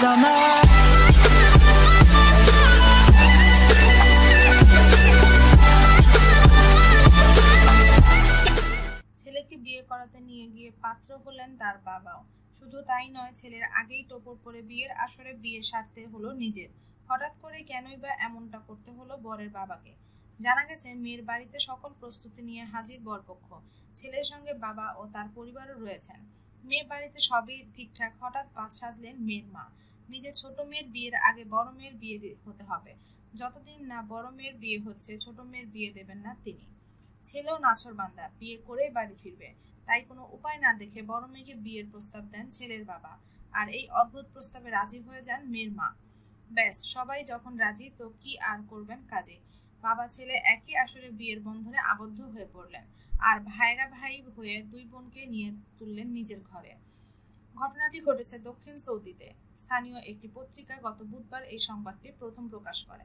summer. বিয়ে করাতে নিয়ে গিয়ে পাত্র হলেন তার বাবাও। শুধু তাই নয়, ছেলের আগেই টোপর পরে বিয়ের আসরে বিয়ে সারতে হলো নিজের। হঠাৎ করে কেনই বা এমনটা করতে হলো বরের বাবাকে। জানা গেছে, মেয়ের বাড়িতে সকল প্রস্তুতি নিয়ে হাজির বরপক্ষ। ছেলের সঙ্গে বাবা ও তার পরিবারও রয়েছেন। মেয়ে বাড়িতে সবই ঠিকঠাক। হঠাৎ পাঁচ সাধলেন মেয়ের মা। নিজের ছোট মেয়ের বিয়ের আগে বড় মেয়ের বিয়ে হতে হবে। যতদিন না বড় মেয়ের বিয়ে হচ্ছে, ছোট মেয়ের বিয়ে দেবেন না তিনি। ছেলেও নাছর বান্দা, বিয়ে করেই বাড়ি ফিরবে। তাই কোনো উপায় না দেখে বড় মেয়েকে বিয়ের প্রস্তাব দেন ছেলের বাবা। আর এই অদ্ভুত প্রস্তাবে রাজি হয়ে যান মেয়ের মা। ব্যাস, সবাই যখন রাজি, তো কি আর করবেন কাজে? বাবা ছেলে একই আসরে বিয়ের বন্ধনে আবদ্ধ হয়ে পড়লেন আর ভাইরা ভাই হয়ে দুই বোনকে নিয়ে তুললেন নিজের ঘরে। ঘটনাটি ঘটেছে দক্ষিণ সৌদিতে। স্থানীয় একটি পত্রিকা গত বুধবার এই সংবাদটি প্রথম প্রকাশ করে।